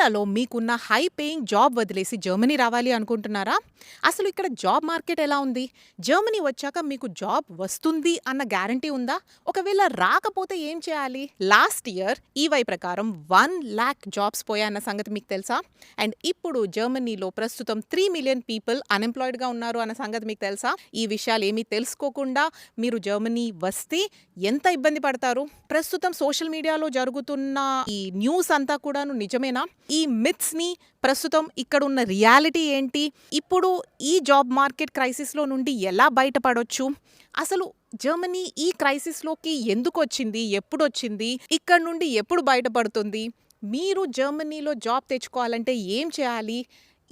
ఇండియాలో మీకున్న high paying job వదిలేసి జర్మనీ రావాలి అనుకుంటున్నారా? అసలు ఇక్కడ జాబ్ మార్కెట్ ఎలా ఉంది? జర్మనీ వచ్చాక మీకు జాబ్ వస్తుంది అన్న గ్యారంటీ ఉందా? ఒకవేళ రాకపోతే ఏం చేయాలి? లాస్ట్ ఇయర్ ఈవై ప్రకారం వన్ ల్యాక్ జాబ్స్ పోయాయన్న సంగతి మీకు తెలుసా? అండ్ ఇప్పుడు జర్మనీలో ప్రస్తుతం త్రీ మిలియన్ పీపుల్ అన్ఎంప్లాయిడ్గా ఉన్నారు అన్న సంగతి మీకు తెలుసా? ఈ విషయాలు ఏమీ తెలుసుకోకుండా మీరు జర్మనీ వస్తే ఎంత ఇబ్బంది పడతారు? ప్రస్తుతం సోషల్ మీడియాలో జరుగుతున్న ఈ న్యూస్ అంతా కూడాను నిజమేనా? ఈ మిత్స్ని ప్రస్తుతం ఇక్కడ ఉన్న రియాలిటీ ఏంటి? ఇప్పుడు ఈ జాబ్ మార్కెట్ క్రైసిస్లో నుండి ఎలా బయటపడొచ్చు? అసలు జర్మనీ ఈ క్రైసిస్లోకి ఎందుకు వచ్చింది? ఎప్పుడు వచ్చింది ఇక్కడ నుండి ఎప్పుడు బయటపడుతుంది? మీరు జర్మనీలో జాబ్ తెచ్చుకోవాలంటే ఏం చేయాలి?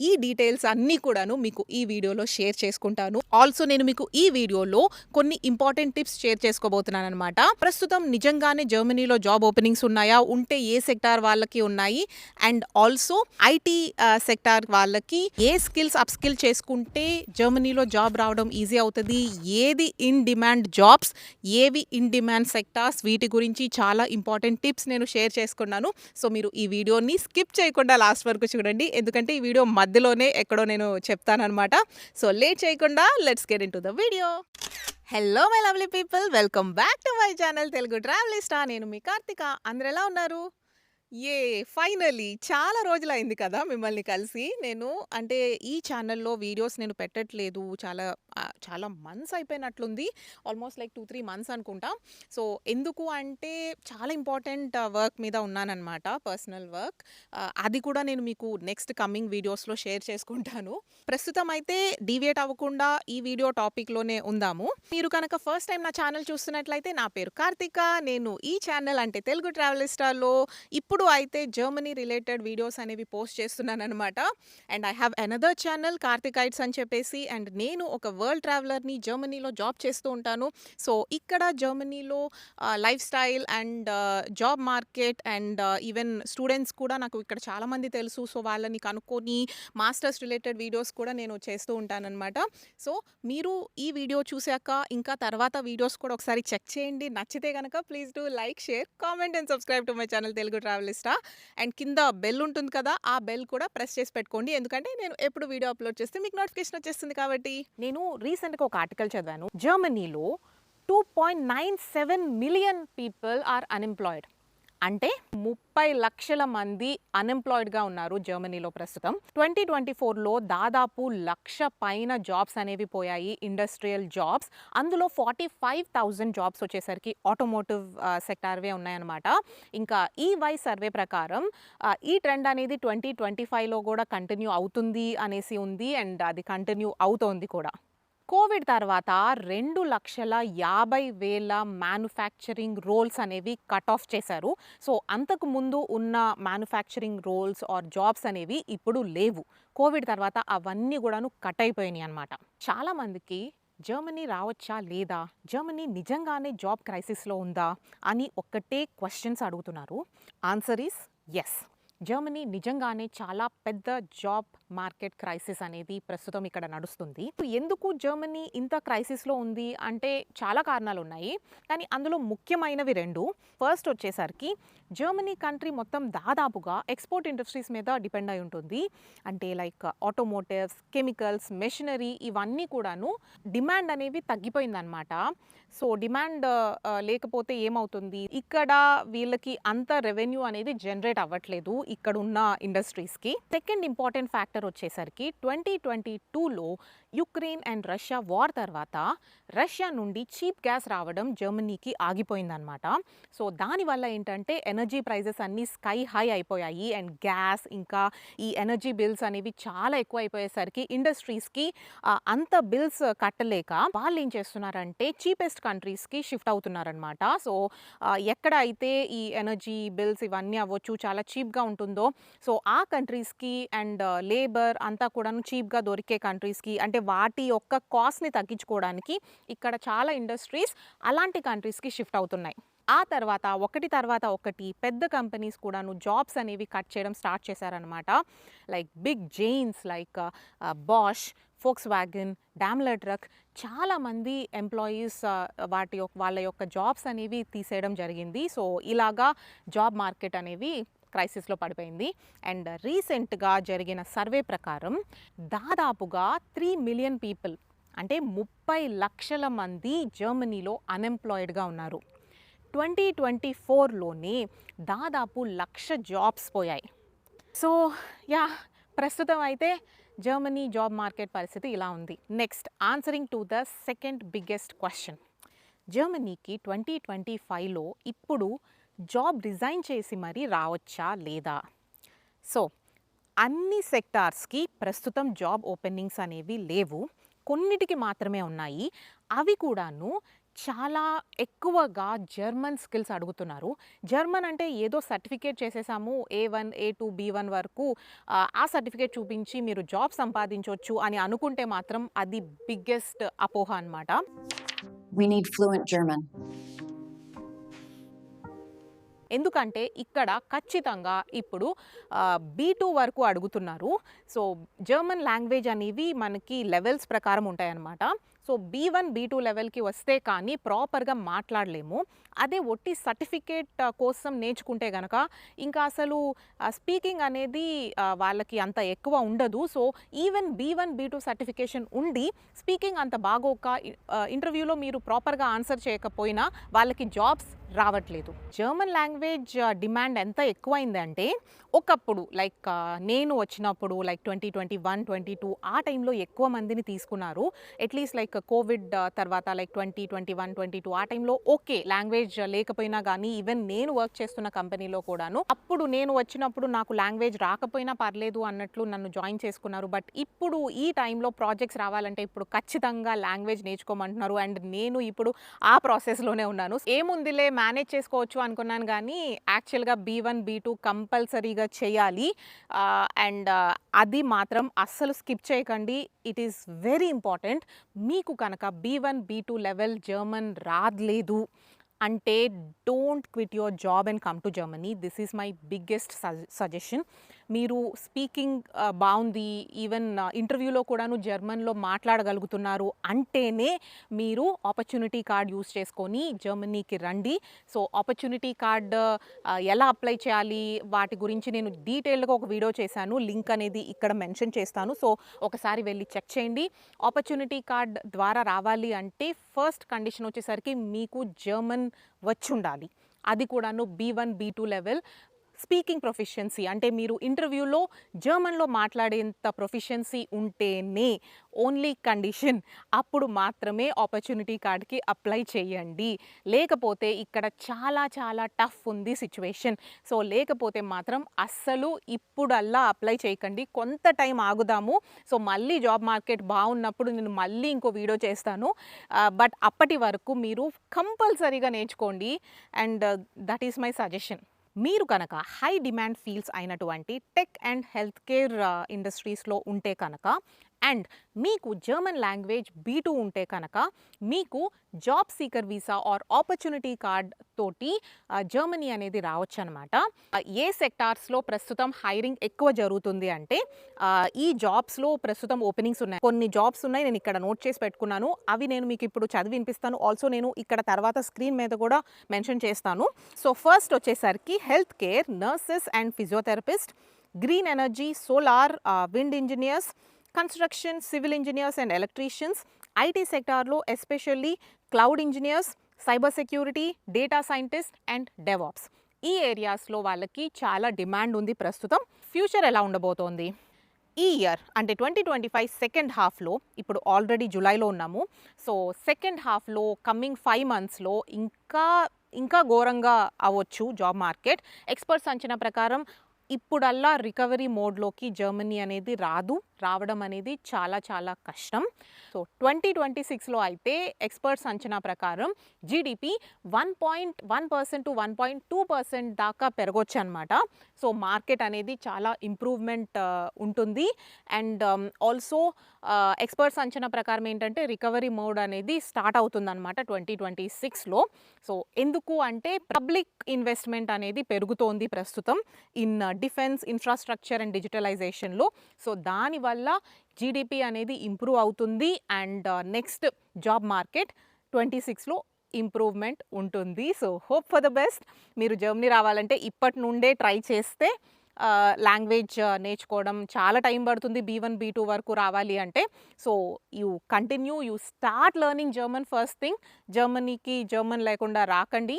ఈ డీటెయిల్స్ అన్నీ కూడాను మీకు ఈ వీడియోలో షేర్ చేసుకుంటాను. ఆల్సో నేను మీకు ఈ వీడియోలో కొన్ని ఇంపార్టెంట్ టిప్స్ షేర్ చేసుకోబోతున్నాను అనమాట ప్రస్తుతం నిజంగానే జర్మనీలో జాబ్ ఓపెనింగ్స్ ఉన్నాయా? ఉంటే ఏ సెక్టార్ వాళ్ళకి ఉన్నాయి? అండ్ ఆల్సో ఐటీ సెక్టార్ వాళ్ళకి ఏ స్కిల్స్ అప్ స్కిల్ చేసుకుంటే జర్మనీలో జాబ్ రావడం ఈజీ అవుతుంది? ఏది ఇన్ డిమాండ్ జాబ్స్? ఏవి ఇన్ డిమాండ్ సెక్టార్స్? వీటి గురించి చాలా ఇంపార్టెంట్ టిప్స్ నేను షేర్ చేసుకున్నాను. సో మీరు ఈ వీడియోని స్కిప్ చేయకుండా లాస్ట్ వరకు చూడండి. ఎందుకంటే ఈ వీడియో మధ్యలోనే ఎక్కడో నేను చెప్తానమాట సో లేట్ చేయకుండా let's get into the video hello my lovely people welcome back to my channel Telugu Travelista నేను మీ కార్తిక. అందరు ఎలా ఉన్నారు? ఏ ఫైనలీ చాలా రోజులైంది కదా మిమ్మల్ని కలిసి. నేను అంటే ఈ ఛానల్లో వీడియోస్ నేను పెట్టట్లేదు. చాలా చాలా months అయిపోయినట్లుంది. Almost like two three months అనుకుంటా. సో ఎందుకు అంటే చాలా ఇంపార్టెంట్ వర్క్ మీద ఉన్నానన్నమాట పర్సనల్ వర్క్. అది కూడా నేను మీకు నెక్స్ట్ కమింగ్ వీడియోస్లో షేర్ చేసుకుంటాను. ప్రస్తుతం అయితే డీవియేట్ అవ్వకుండా ఈ వీడియో టాపిక్లోనే ఉందాము. మీరు కనుక ఫస్ట్ టైం నా ఛానల్ చూస్తున్నట్లయితే నా పేరు కార్తిక. నేను ఈ ఛానల్ అంటే తెలుగు ట్రావెలిస్టాలో ఇప్పుడు అయితే జర్మనీ రిలేటెడ్ వీడియోస్ అనేవి పోస్ట్ చేస్తున్నాను అనమాట and I have another channel Karthikites అని చెప్పేసి అండ్ నేను ఒక వరల్డ్ ట్రావెలర్ని జర్మనీలో జాబ్ చేస్తూ ఉంటాను. సో ఇక్కడ జర్మనీలో lifestyle and job market and even students కూడా నాకు ఇక్కడ చాలామంది తెలుసు. సో వాళ్ళని కనుక్కొని మాస్టర్స్ రిలేటెడ్ వీడియోస్ కూడా నేను చేస్తూ ఉంటానన్నమాట. సో మీరు ఈ వీడియో చూశాక ఇంకా తర్వాత వీడియోస్ కూడా ఒకసారి చెక్ చేయండి. నచ్చితే కనుక please do like share comment and subscribe to my channel Telugu travel Travelista and కింద బెల్ ఉంటుంది కదా ఆ బెల్ కూడా ప్రెస్ చేసి పెట్టుకోండి. ఎందుకంటే నేను ఎప్పుడు వీడియో అప్లోడ్ చేస్తే మీకు నోటిఫికేషన్ వచ్చేస్తుంది కాబట్టి. నేను రీసెంట్గా ఒక ఆర్టికల్ చదివాను. జర్మనీలో two point nine seven million people are unemployed. అంటే ముప్పై లక్షల మంది అన్ఎంప్లాయిడ్గా ఉన్నారు జర్మనీలో ప్రస్తుతం. ట్వంటీ ట్వంటీ ఫోర్లో దాదాపు లక్ష పైన జాబ్స్ అనేవి పోయాయి ఇండస్ట్రియల్ జాబ్స్. అందులో ఫార్టీ ఫైవ్ థౌజండ్ జాబ్స్ వచ్చేసరికి ఆటోమోటివ్ సెక్టార్వే ఉన్నాయన్నమాట. ఇంకా ఈ వై సర్వే ప్రకారం ఈ ట్రెండ్ అనేది ట్వంటీ ట్వంటీ ఫైవ్లో కూడా కంటిన్యూ అవుతుంది అనేసి ఉంది అండ్ అది కంటిన్యూ అవుతోంది కూడా. కోవిడ్ తర్వాత రెండు లక్షల యాభై వేల మ్యానుఫ్యాక్చరింగ్ రోల్స్ అనేవి కట్ ఆఫ్ చేశారు. సో అంతకు ముందు ఉన్న మ్యానుఫ్యాక్చరింగ్ రోల్స్ ఆర్ జాబ్స్ అనేవి ఇప్పుడు లేవు. కోవిడ్ తర్వాత అవన్నీ కూడాను కట్ అయిపోయినాయి అనమాట చాలామందికి జర్మనీ రావచ్చా లేదా? జర్మనీ నిజంగానే జాబ్ క్రైసిస్లో ఉందా? అని ఒక్కటే క్వశ్చన్స్ అడుగుతున్నారు. ఆన్సర్ ఈస్ ఎస్ జర్మనీ నిజంగానే చాలా పెద్ద జాబ్ మార్కెట్ క్రైసిస్ అనేది ప్రస్తుతం ఇక్కడ నడుస్తుంది. ఎందుకు జర్మనీ ఇంత క్రైసిస్లో ఉంది? అంటే చాలా కారణాలు ఉన్నాయి కానీ అందులో ముఖ్యమైనవి రెండు. ఫస్ట్ వచ్చేసరికి జర్మనీ కంట్రీ మొత్తం దాదాపుగా ఎక్స్పోర్ట్ ఇండస్ట్రీస్ మీద డిపెండ్ అయి ఉంటుంది. అంటే లైక్ ఆటోమోటివ్స్ కెమికల్స్ మెషినరీ ఇవన్నీ కూడాను డిమాండ్ అనేవి తగ్గిపోయిందనమాట సో డిమాండ్ లేకపోతే ఏమవుతుంది? ఇక్కడ వీళ్ళకి అంత రెవెన్యూ అనేది జనరేట్ అవ్వట్లేదు ఇక్కడ ఉన్న ఇండస్ట్రీస్కి. సెకండ్ ఇంపార్టెంట్ ఫ్యాక్టర్ వచ్చేసరికి ట్వంటీ ట్వంటీ టూలో యుక్రెయిన్ అండ్ రష్యా వార్ తర్వాత రష్యా నుండి చీప్ గ్యాస్ రావడం జర్మనీకి ఆగిపోయిందనమాట సో దానివల్ల ఏంటంటే ఎనర్జీ ప్రైజెస్ అన్నీ స్కై హై అయిపోయాయి అండ్ గ్యాస్ ఇంకా ఈ ఎనర్జీ బిల్స్ అనేవి చాలా ఎక్కువ అయిపోయేసరికి ఇండస్ట్రీస్కి అంత బిల్స్ కట్టలేక వాళ్ళు ఏం చేస్తున్నారంటే చీపెస్ట్ కంట్రీస్కి షిఫ్ట్ అవుతున్నారనమాట సో ఎక్కడ అయితే ఈ ఎనర్జీ బిల్స్ ఇవన్నీ అవ్వచ్చు చాలా చీప్గా ఉంటుందో సో ఆ కంట్రీస్కి అండ్ లేబర్ అంతా కూడాను చీప్గా దొరికే కంట్రీస్కి అంటే వాటి యొక్క కాస్ట్ని తగ్గించుకోవడానికి ఇక్కడ చాలా ఇండస్ట్రీస్ అలాంటి కంట్రీస్కి షిఫ్ట్ అవుతున్నాయి. ఆ తర్వాత ఒకటి తర్వాత ఒకటి పెద్ద కంపెనీస్ కూడాను జాబ్స్ అనేవి కట్ చేయడం స్టార్ట్ చేశారనమాట like big giants like Bosch Volkswagen Daimler truck చాలామంది ఎంప్లాయీస్ వాటి యొక్క వాళ్ళ యొక్క జాబ్స్ అనేవి తీసేయడం జరిగింది. సో ఇలాగా జాబ్ మార్కెట్ అనేవి క్రైసిస్లో పడిపోయింది. అండ్ రీసెంట్గా జరిగిన సర్వే ప్రకారం దాదాపుగా త్రీ మిలియన్ పీపుల్ అంటే ముప్పై లక్షల మంది జర్మనీలో అన్ఎంప్లాయిడ్గా ఉన్నారు. ట్వంటీ ట్వంటీ ఫోర్లోనే దాదాపు లక్ష జాబ్స్ పోయాయి. సో యా ప్రస్తుతం అయితే జర్మనీ జాబ్ మార్కెట్ పరిస్థితి ఇలా ఉంది. Next answering to the second biggest question. జర్మనీకి ట్వంటీ ట్వంటీ ఫైవ్లో ఇప్పుడు జాబ్ రిజైన్ చేసి మరీ రావచ్చా లేదా? సో అన్ని సెక్టార్స్కి ప్రస్తుతం జాబ్ ఓపెనింగ్స్ అనేవి లేవు. కొన్నిటికి మాత్రమే ఉన్నాయి. అవి కూడాను చాలా ఎక్కువగా జర్మన్ స్కిల్స్ అడుగుతున్నారు. జర్మన్ అంటే ఏదో సర్టిఫికేట్ చేసేసాము A one A two B one వరకు ఆ, సర్టిఫికేట్ చూపించి మీరు జాబ్ సంపాదించవచ్చు అని అనుకుంటే మాత్రం అది బిగ్గెస్ట్ అపోహ అన్నమాట. We need fluent German. ఎందుకంటే ఇక్కడ ఖచ్చితంగా ఇప్పుడు బీ టూ వరకు అడుగుతున్నారు. సో జర్మన్ లాంగ్వేజ్ అనేవి మనకి లెవెల్స్ ప్రకారం ఉంటాయన్నమాట. So B one B two లెవెల్కి వస్తే కానీ ప్రాపర్గా మాట్లాడలేము. అదే ఒట్టి సర్టిఫికేట్ కోసం నేర్చుకుంటే గనక ఇంకా అసలు స్పీకింగ్ అనేది వాళ్ళకి అంత ఎక్కువ ఉండదు. So even B one B two certification ఉండి స్పీకింగ్ అంత బాగోక ఇంటర్వ్యూలో మీరు ప్రాపర్గా ఆన్సర్ చేయకపోయినా వాళ్ళకి జాబ్స్ రావట్లేదు. జర్మన్ లాంగ్వేజ్ డిమాండ్ ఎంత ఎక్కువైందంటే ఒకప్పుడు లైక్ నేను వచ్చినప్పుడు like twenty twenty one twenty two ఆ టైంలో ఎక్కువ మందిని తీసుకున్నారు. అట్లీస్ట్ లైక్ కోవిడ్ తర్వాత like twenty twenty one twenty two ఆ టైంలో ఓకే లాంగ్వేజ్ లేకపోయినా కానీ ఈవెన్ నేను వర్క్ చేస్తున్న కంపెనీలో కూడాను అప్పుడు నేను వచ్చినప్పుడు నాకు లాంగ్వేజ్ రాకపోయినా పర్లేదు అన్నట్లు నన్ను జాయిన్ చేసుకున్నారు. బట్ ఇప్పుడు ఈ టైంలో ప్రాజెక్ట్స్ రావాలంటే ఇప్పుడు ఖచ్చితంగా లాంగ్వేజ్ నేర్చుకోమంటున్నారు. అండ్ నేను ఇప్పుడు ఆ ప్రాసెస్లోనే ఉన్నాను. ఏముందిలే మేనేజ్ చేసుకోవచ్చు అనుకున్నాను కానీ యాక్చువల్గా బీ వన్ బీ టూ కంపల్సరీగా చేయాలి. అండ్ అది మాత్రం అస్సలు స్కిప్ చేయకండి. ఇట్ ఈస్ వెరీ ఇంపార్టెంట్ మీకు కనుక B one B two level German రాలేదు అంటే don't quit your job and come to Germany this is my biggest suggestion. మీరు స్పీకింగ్ బాగుంది ఈవెన్ ఇంటర్వ్యూలో కూడాను జర్మన్లో మాట్లాడగలుగుతున్నారు అంటేనే మీరు ఆపర్చునిటీ కార్డ్ యూస్ చేసుకొని జర్మనీకి రండి. సో ఆపర్చునిటీ కార్డ్ ఎలా అప్లై చేయాలి? వాటి గురించి నేను డీటెయిల్గా ఒక వీడియో చేశాను. లింక్ అనేది ఇక్కడ మెన్షన్ చేస్తాను. సో ఒకసారి వెళ్ళి చెక్ చేయండి. ఆపర్చునిటీ కార్డ్ ద్వారా రావాలి అంటే ఫస్ట్ కండిషన్ వచ్చేసరికి మీకు జర్మన్ వచ్చి ఉండాలి అది కూడాను B one B two level speaking proficiency అంటే మీరు ఇంటర్వ్యూలో జర్మన్లో మాట్లాడేంత ప్రొఫిషియన్సీ ఉంటేనే ఓన్లీ కండిషన్ అప్పుడు మాత్రమే ఆపర్చునిటీ కార్డ్కి అప్లై చేయండి. లేకపోతే ఇక్కడ చాలా చాలా టఫ్ ఉంది సిచ్యువేషన్. సో లేకపోతే మాత్రం అస్సలు ఇప్పుడల్లా అప్లై చేయకండి. కొంత టైం ఆగుదాము. సో మళ్ళీ జాబ్ మార్కెట్ బాగున్నప్పుడు నేను మళ్ళీ ఇంకో వీడియో చేస్తాను. బట్ అప్పటి వరకు మీరు కంపల్సరీగా నేర్చుకోండి. And that is my suggestion మీరు కనుక హై డిమాండ్ ఫీల్డ్స్ అయినటువంటి టెక్ అండ్ హెల్త్ కేర్ ఇండస్ట్రీస్లో ఉంటే కనుక అండ్ మీకు జర్మన్ లాంగ్వేజ్ బీ టూ ఉంటే కనుక మీకు job seeker visa or opportunity card తోటి జర్మనీ అనేది రావచ్చు అనమాట ఏ సెక్టార్స్లో ప్రస్తుతం హైరింగ్ ఎక్కువ జరుగుతుంది అంటే ఈ జాబ్స్లో ప్రస్తుతం ఓపెనింగ్స్ ఉన్నాయి. కొన్ని జాబ్స్ ఉన్నాయి నేను ఇక్కడ నోట్ చేసి పెట్టుకున్నాను. అవి నేను మీకు ఇప్పుడు చదివి వినిపిస్తాను. ఆల్సో నేను ఇక్కడ తర్వాత స్క్రీన్ మీద కూడా మెన్షన్ చేస్తాను. సో ఫస్ట్ వచ్చేసరికి health care nurses and physiotherapist green energy solar wind engineers construction civil engineers and electricians IT సెక్టార్లో especially cloud engineers cyber security data scientist and DevOps ఈ ఏరియాస్లో వాళ్ళకి చాలా డిమాండ్ ఉంది ప్రస్తుతం. ఫ్యూచర్ ఎలా ఉండబోతోంది? ఈ ఇయర్ అంటే ట్వంటీ ట్వంటీ ఫైవ్ సెకండ్ హాఫ్లో ఇప్పుడు ఆల్రెడీ జూలైలో ఉన్నాము. సో సెకండ్ హాఫ్లో కమ్మింగ్ ఫైవ్ మంత్స్లో ఇంకా ఇంకా ఘోరంగా అవ్వచ్చు జాబ్ మార్కెట్ ఎక్స్పర్ట్స్ అంచనా ప్రకారం ఇప్పుడల్లా రికవరీ మోడ్లోకి జర్మనీ అనేది రాదు. రావడం అనేది చాలా చాలా కష్టం. సో ట్వంటీ ట్వంటీ సిక్స్లో అయితే ఎక్స్పర్ట్స్ అంచనా ప్రకారం GDP one point one percent to one point two percent దాకా పెరగొచ్చు అనమాట సో మార్కెట్ అనేది చాలా ఇంప్రూవ్మెంట్ ఉంటుంది. అండ్ ఆల్సో ఎక్స్పర్ట్స్ అంచనా ప్రకారం ఏంటంటే రికవరీ మోడ్ అనేది స్టార్ట్ అవుతుంది అనమాట ట్వంటీ ట్వంటీ సిక్స్లో. సో ఎందుకు అంటే పబ్లిక్ ఇన్వెస్ట్మెంట్ అనేది పెరుగుతోంది ప్రస్తుతం ఇన్ డిఫెన్స్ ఇన్ఫ్రాస్ట్రక్చర్ అండ్ డిజిటలైజేషన్లో. సో దానివల్ల జీడిపి అనేది ఇంప్రూవ్ అవుతుంది and next job market twenty సిక్స్లో ఇంప్రూవ్మెంట్ ఉంటుంది. So hope for the best. మీరు జర్మనీ రావాలంటే ఇప్పటి నుండే ట్రై చేస్తే లాంగ్వేజ్ నేర్చుకోవడం చాలా టైం పడుతుంది బీ వన్ బీ టూ వరకు రావాలి అంటే. So you continue you start learning German first thing. జర్మనీకి జర్మన్ లేకుండా రాకండి.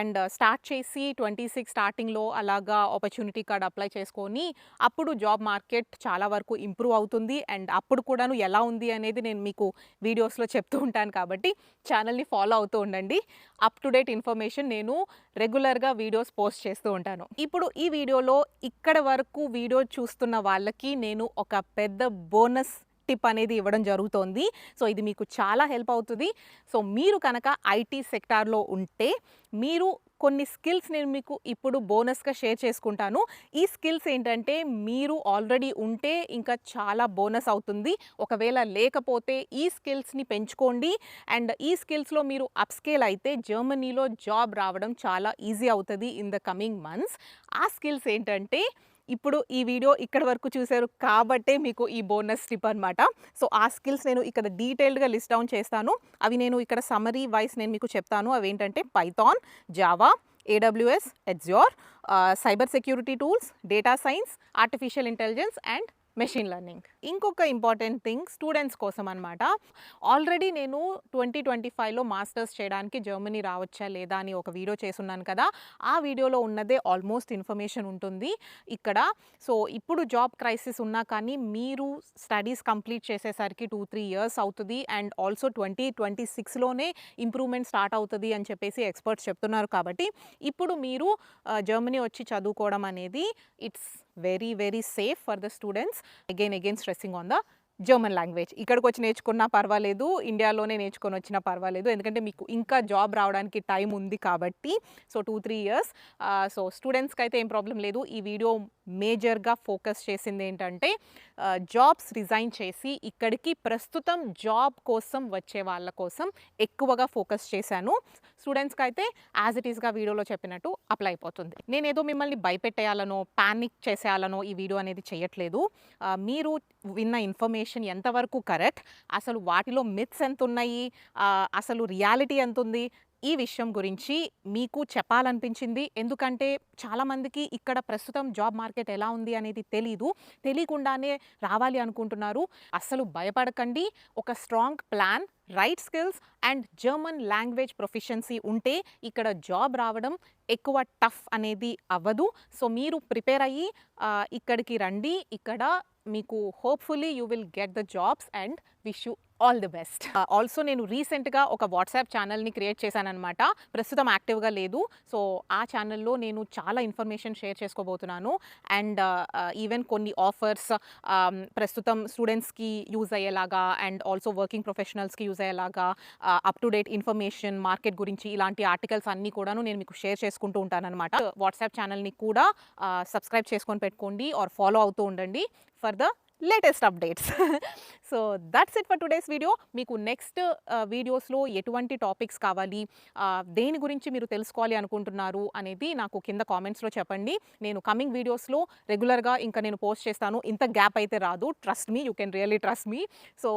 అండ్ స్టార్ట్ చేసి ట్వంటీ సిక్స్ స్టార్టింగ్లో అలాగా ఆపర్చునిటీ కార్డ్ అప్లై చేసుకొని అప్పుడు జాబ్ మార్కెట్ చాలా వరకు ఇంప్రూవ్ అవుతుంది. అండ్ అప్పుడు కూడాను ఎలా ఉంది అనేది నేను మీకు వీడియోస్లో చెప్తూ ఉంటాను కాబట్టి ఛానల్ని ఫాలో అవుతూ ఉండండి. అప్ టు డేట్ ఇన్ఫర్మేషన్ నేను రెగ్యులర్గా వీడియోస్ పోస్ట్ చేస్తూ ఉంటాను. ఇప్పుడు ఈ వీడియోలో ఇక్కడ వరకు వీడియో చూస్తున్న వాళ్ళకి నేను ఒక పెద్ద బోనస్ టిప్ అనేది ఇవ్వడం జరుగుతోంది. సో ఇది మీకు చాలా హెల్ప్ అవుతుంది. సో మీరు కనుక ఐటీ సెక్టార్లో ఉంటే మీరు కొన్ని స్కిల్స్ నేను మీకు ఇప్పుడు బోనస్గా షేర్ చేసుకుంటాను. ఈ స్కిల్స్ ఏంటంటే మీరు ఆల్రెడీ ఉంటే ఇంకా చాలా బోనస్ అవుతుంది. ఒకవేళ లేకపోతే ఈ స్కిల్స్ని పెంచుకోండి. అండ్ ఈ స్కిల్స్లో మీరు అప్స్కేల్ అయితే జర్మనీలో జాబ్ రావడం చాలా ఈజీ అవుతుంది ఇన్ ద కమింగ్ మంత్స్. ఆ స్కిల్స్ ఏంటంటే ఇప్పుడు ఈ వీడియో ఇక్కడ వరకు చూశారు కాబట్టే మీకు ఈ బోనస్ టిప్ అనమాట సో ఆ స్కిల్స్ నేను ఇక్కడ డీటెయిల్డ్గా లిస్ట్ డౌన్ చేస్తాను. అవి నేను ఇక్కడ సమరీ వైస్ నేను మీకు చెప్తాను. అవి ఏంటంటే Python Java AWS Azure cyber security tools data science artificial intelligence and machine learning ఇంకొక ఇంపార్టెంట్ థింగ్ స్టూడెంట్స్ కోసం అనమాట ఆల్రెడీ నేను ట్వంటీ ట్వంటీ ఫైవ్లో మాస్టర్స్ చేయడానికి జర్మనీ రావచ్చా లేదా అని ఒక వీడియో చేసున్నాను కదా ఆ వీడియోలో ఉన్నదే ఆల్మోస్ట్ ఇన్ఫర్మేషన్ ఉంటుంది ఇక్కడ. సో ఇప్పుడు జాబ్ క్రైసిస్ ఉన్నా కానీ మీరు స్టడీస్ కంప్లీట్ చేసేసరికి టూ త్రీ ఇయర్స్ అవుతుంది అండ్ ఆల్సో ట్వంటీ ట్వంటీ సిక్స్లోనే ఇంప్రూవ్మెంట్ స్టార్ట్ అవుతుంది అని చెప్పేసి ఎక్స్పర్ట్స్ చెప్తున్నారు కాబట్టి ఇప్పుడు మీరు జర్మనీ వచ్చి చదువుకోవడం అనేది it's very very safe for the students. Again again pressing on the German language ఇక్కడికి వచ్చి నేర్చుకున్నా పర్వాలేదు ఇండియాలోనే నేర్చుకొని వచ్చినా పర్వాలేదు. ఎందుకంటే మీకు ఇంకా జాబ్ రావడానికి టైం ఉంది కాబట్టి so two three years so స్టూడెంట్స్కి అయితే ఏం ప్రాబ్లం లేదు. ఈ వీడియో మేజర్గా ఫోకస్ చేసింది ఏంటంటే జాబ్స్ రిజైన్ చేసి ఇక్కడికి ప్రస్తుతం జాబ్ కోసం వచ్చే వాళ్ళ కోసం ఎక్కువగా ఫోకస్ చేశాను. స్టూడెంట్స్కి అయితే యాజ్ ఇట్ ఈస్గా వీడియోలో చెప్పినట్టు అప్లై అయిపోతుంది. నేను ఏదో మిమ్మల్ని భయపెట్టేయాలనో ప్యానిక్ చేసేయాలనో ఈ వీడియో అనేది చేయట్లేదు. మీరు విన్న ఇన్ఫర్మేషన్ ఎంతవరకు కరెక్ట్? అసలు వాటిలో మిత్స్ ఎంత ఉన్నాయి అసలు రియాలిటీ ఎంత ఉంది ఈ విషయం గురించి మీకు చెప్పాలనిపించింది. ఎందుకంటే చాలామందికి ఇక్కడ ప్రస్తుతం జాబ్ మార్కెట్ ఎలా ఉంది అనేది తెలీదు. తెలియకుండానే రావాలి అనుకుంటున్నారు. అస్సలు భయపడకండి. ఒక strong plan right skills and German language proficiency ఉంటే ఇక్కడ జాబ్ రావడం ఎక్కువ టఫ్ అనేది అవ్వదు. సో మీరు ప్రిపేర్ అయ్యి ఇక్కడికి రండి. ఇక్కడ మీకు hopefully you will get the jobs and wish you all the best. Also నేను రీసెంట్గా ఒక వాట్సాప్ ఛానల్ని క్రియేట్ చేశానమాట ప్రస్తుతం యాక్టివ్గా లేదు. సో ఆ ఛానల్లో నేను చాలా ఇన్ఫర్మేషన్ షేర్ చేసుకోబోతున్నాను. అండ్ ఈవెన్ కొన్ని ఆఫర్స్ ప్రస్తుతం స్టూడెంట్స్కి యూజ్ అయ్యేలాగా అండ్ ఆల్సో వర్కింగ్ ప్రొఫెషనల్స్కి యూజ్ అయ్యేలాగా up to date information market గురించి ఇలాంటి ఆర్టికల్స్ అన్నీ కూడాను నేను మీకు షేర్ చేసుకుంటూ ఉంటానన్నమాట. వాట్సాప్ ఛానల్ని కూడా సబ్స్క్రైబ్ చేసుకొని పెట్టుకోండి ఆర్ ఫాలో అవుతూ ఉండండి. For the latest updates so that's it for today's video మీకు నెక్స్ట్ వీడియోస్లో uh, ఎటువంటి టాపిక్స్ కావాలి దేని గురించి మీరు తెలుసుకోవాలి అనుకుంటున్నారు అనేది నాకు కింద కామెంట్స్లో చెప్పండి. నేను కమింగ్ వీడియోస్లో రెగ్యులర్గా ఇంకా నేను పోస్ట్ చేస్తాను. ఇంత గ్యాప్ అయితే రాదు. Trust me you can really trust me so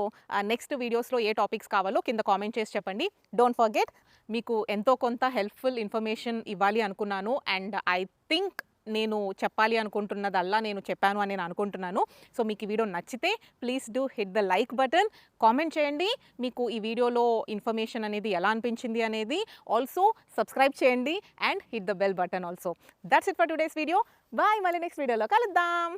next వీడియోస్లో ఏ టాపిక్స్ కావాలో కింద కామెంట్ చేసి చెప్పండి. డోంట్ ఫర్గెట్ మీకు ఎంతో కొంత హెల్ప్ఫుల్ ఇన్ఫర్మేషన్ ఇవ్వాలి అనుకున్నాను. అండ్ ఐ థింక్ నేను చెప్పాలి అనుకుంటున్నదల్లా నేను చెప్పాను అని నేను అనుకుంటున్నాను. సో మీకు ఈ వీడియో నచ్చితే please do hit the like button. Comment చేయండి. మీకు ఈ వీడియోలో ఇన్ఫర్మేషన్ అనేది ఎలా అనిపించింది అనేది ఆల్సో సబ్స్క్రైబ్ చేయండి. And hit the bell button also. That's it for today's video. Bye. మళ్ళీ నెక్స్ట్ వీడియోలో కలుద్దాం.